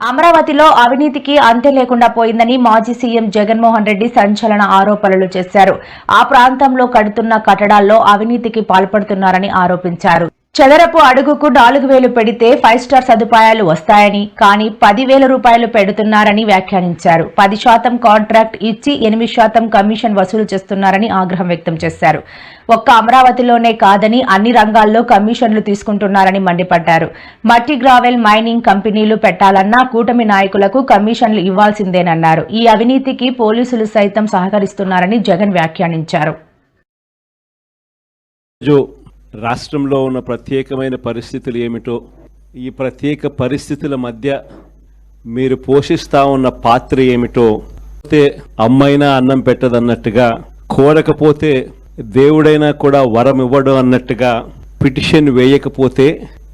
అమరావతిలో అవినీతికి అంతే లేకుండా పోయిందని మాజీ సీఎం జగన్మోహన్ రెడ్డి సంచలన ఆరోపణలు చేశారు. ఆ ప్రాంతంలో కడుతున్న కట్టడాల్లో అవినీతికి పాల్పడుతున్నారని ఆరోపించారు. చదరపు అడుగుకు నాలుగు వేలు పెడితే ఫైవ్ స్టార్ సదుపాయాలు వస్తాయని కానీ పదివేల రూపాయలు పెడుతున్నారని వ్యాఖ్యానించారు. పది శాతం కాంట్రాక్ట్ ఇచ్చి ఎనిమిది శాతం కమిషన్ వసూలు చేస్తున్నారని ఆగ్రహం వ్యక్తం చేశారు. ఒక్క అమరావతిలోనే కాదని అన్ని రంగాల్లో కమిషన్లు తీసుకుంటున్నారని మండిపడ్డారు. మట్టి గ్రావెల్ మైనింగ్ కంపెనీలు పెట్టాలన్నా కూటమి నాయకులకు కమిషన్లు ఇవ్వాల్సిందేనన్నారు. ఈ అవినీతికి పోలీసులు సైతం సహకరిస్తున్నారని జగన్ వ్యాఖ్యానించారు. రాష్ట్రంలో ఉన్న ప్రత్యేకమైన పరిస్థితులు ఏమిటో ఈ ప్రత్యేక పరిస్థితుల మధ్య మీరు పోషిస్తా ఉన్న పాత్ర ఏమిటో పోతే అమ్మైనా అన్నం పెట్టదన్నట్టుగా కోరకపోతే దేవుడైనా కూడా వరం ఇవ్వడం అన్నట్టుగా పిటిషన్ వేయకపోతే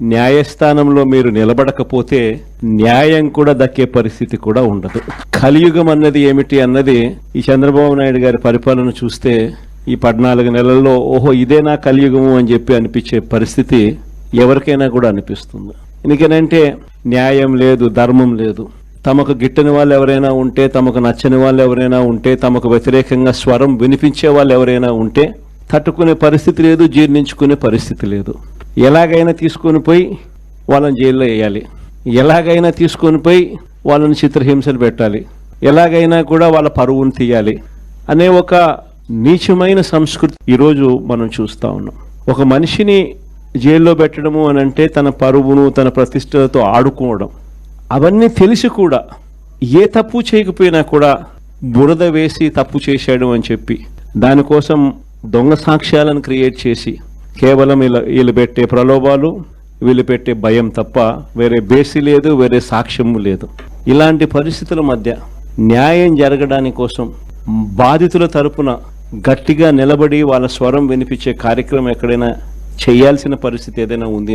న్యాయస్థానంలో మీరు నిలబడకపోతే న్యాయం కూడా దక్కే పరిస్థితి కూడా ఉండదు. కలియుగం అన్నది ఏమిటి అన్నది ఈ చంద్రబాబు నాయుడు గారి పరిపాలన చూస్తే ఈ పద్నాలుగు నెలల్లో ఓహో ఇదేనా కలియుగము అని చెప్పి అనిపించే పరిస్థితి ఎవరికైనా కూడా అనిపిస్తుంది. ఎందుకనంటే న్యాయం లేదు ధర్మం లేదు. తమకు గిట్టని వాళ్ళు ఎవరైనా ఉంటే తమకు నచ్చని వాళ్ళు ఎవరైనా ఉంటే తమకు వ్యతిరేకంగా స్వరం వినిపించే వాళ్ళు ఎవరైనా ఉంటే తట్టుకునే పరిస్థితి లేదు జీర్ణించుకునే పరిస్థితి లేదు. ఎలాగైనా తీసుకొని పోయి వాళ్ళని జైల్లో వేయాలి. ఎలాగైనా తీసుకొని పోయి వాళ్ళని చిత్రహింసలు పెట్టాలి. ఎలాగైనా కూడా వాళ్ళ పరువును తీయాలి. అనే ఒక నీచమైన సంస్కృతి ఈరోజు మనం చూస్తా ఉన్నాం. ఒక మనిషిని జైల్లో పెట్టడము అని అంటే తన పరువును తన ప్రతిష్టలతో ఆడుకోవడం. అవన్నీ తెలిసి కూడా ఏ తప్పు చేయకపోయినా కూడా బురద వేసి తప్పు చేశాడు అని చెప్పి దానికోసం దొంగ సాక్ష్యాలను క్రియేట్ చేసి కేవలం ఇలా వీళ్ళు పెట్టే ప్రలోభాలు వీళ్ళు పెట్టే భయం తప్ప వేరే బేసి లేదు వేరే సాక్ష్యము లేదు. ఇలాంటి పరిస్థితుల మధ్య న్యాయం జరగడానికి కోసం బాధితుల తరపున గట్టిగా నిలబడి వాళ్ళ స్వరం వినిపించే కార్యక్రమం ఎక్కడైనా చేయాల్సిన పరిస్థితి ఏదైనా ఉంది అని